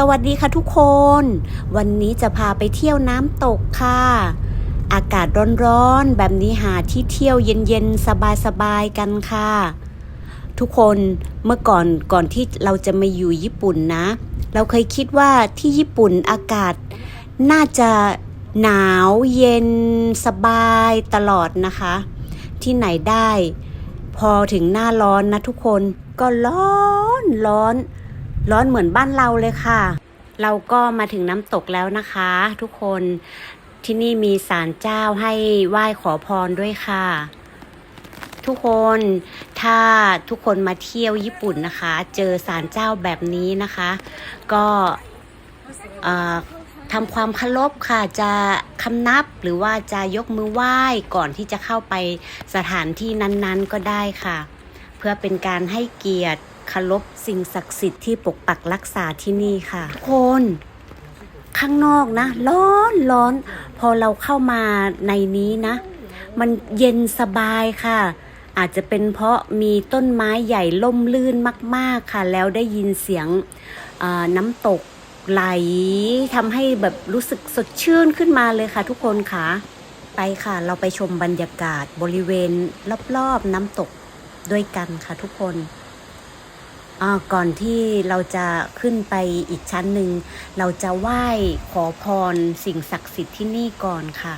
สวัสดีค่ะทุกคน วันนี้จะพาไปเที่ยวน้ำตกค่ะ อากาศร้อนๆ แบบนี้หาที่เที่ยวเย็นๆ สบายๆ กันค่ะ ทุกคนเมื่อก่อนก่อนที่เราจะมาอยู่ญี่ปุ่นนะ เราเคยคิดว่าที่ญี่ปุ่นอากาศน่าจะหนาวเย็นสบายตลอดนะคะ ที่ไหนได้ พอถึงหน้าร้อนนะทุกคนก็ร้อนร้อน ร้อนเหมือนบ้านเราเลยค่ะ เราก็มาถึงน้ำตกแล้วนะคะ ทุกคนที่นี่มีศาลเจ้าให้ไหว้ขอพรด้วยค่ะ ทุกคนถ้าทุกคนมาเที่ยวญี่ปุ่นนะคะ เจอศาลเจ้าแบบนี้นะคะ ก็ทำความเคารพค่ะจะคำนับหรือว่าจะยกมือไหว้ก่อนที่จะเข้าไปสถานที่นั้นๆก็ได้ค่ะ เพื่อเป็นการให้เกียรติ เคารพสิ่งศักดิ์สิทธิ์ที่ปกปักรักษาที่นี่ค่ะ ทุกคนข้างนอกนะ ร้อนร้อน พอเราเข้ามาในนี้นะ มันเย็นสบายค่ะ อาจจะเป็นเพราะมีต้นไม้ใหญ่ล่มลื่นมาก ๆค่ะ แล้วได้ยินเสียงน้ำตกไหลทำให้แบบรู้สึกสดชื่นขึ้นมาเลยค่ะ ทุกคนค่ะ ไปค่ะ เราไปชมบรรยากาศบริเวณรอบๆน้ำตกด้วยกันค่ะทุกคน ก่อนที่เราจะขึ้นไปอีกชั้นหนึ่ง เราจะไหว้ขอพรสิ่งศักดิ์สิทธิ์ที่นี่ก่อนค่ะ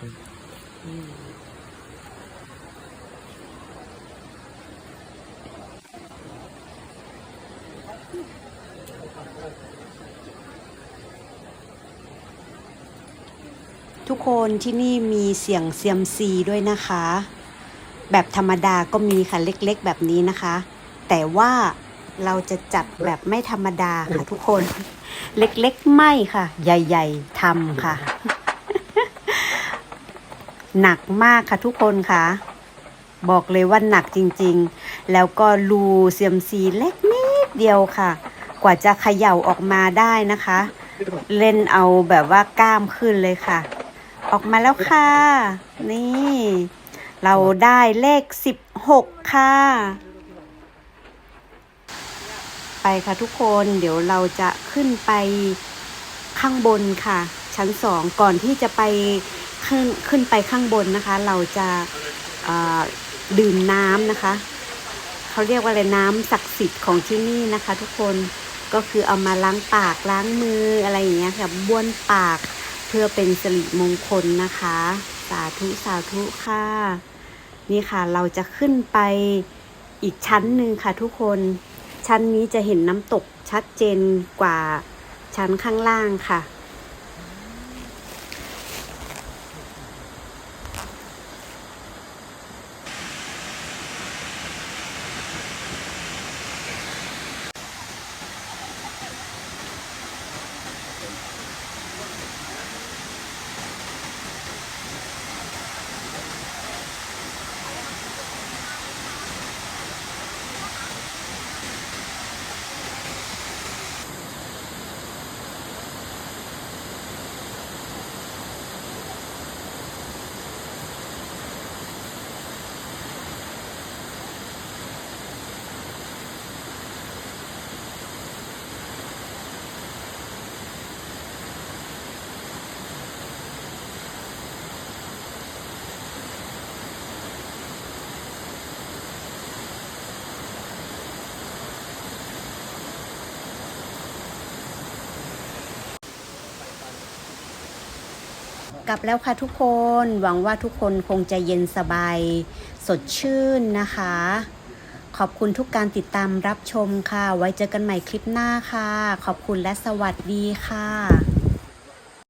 ทุกคนที่นี่มีเสียงเซียมซีด้วยนะคะ แบบธรรมดาก็มีค่ะเล็กๆ แบบนี้นะคะ แต่ว่าเราจะจัดแบบไม่ธรรมดาค่ะทุกคน เล็กๆ ไม่ค่ะ ใหญ่ ๆทำค่ะ หนักมากค่ะทุกคนค่ะ บอกเลยว่าหนักจริงๆ แล้วก็รูเซียมซีเล็กนิดเดียวค่ะ กว่าจะเขย่าออกมาได้นะคะ เล่นเอาแบบว่ากล้ามขึ้นเลยค่ะ ออกมาแล้วค่ะ นี่ เราได้เลขสิบหกค่ะ ไปค่ะทุกคนเดี๋ยวเราจะขึ้นไปข้างบนค่ะ ชั้นสองก่อนที่จะไป ขึ้นขึ้นไปข้างบนนะคะ เราจะดื่มน้ำนะคะ เขาเรียกว่าอะไรน้ำศักดิ์สิทธิ์ของที่นี่นะคะ ทุกคนก็คือเอามาล้างปากล้างมืออะไรอย่างเงี้ยค่ะบ้วนปากเพื่อเป็นสิริมงคลนะคะ สาธุสาธุค่ะ นี่ค่ะเราจะขึ้นไปอีกชั้นหนึ่งค่ะทุกคน ชั้นนี้จะเห็นน้ำตกชัดเจนกว่าชั้นข้างล่างค่ะ กลับแล้วค่ะทุกคน หวังว่าทุกคนคงจะเย็นสบาย สดชื่นนะคะ ขอบคุณทุกการติดตามรับชมค่ะ ไว้เจอกันใหม่คลิปหน้าค่ะ ขอบคุณและสวัสดีค่ะ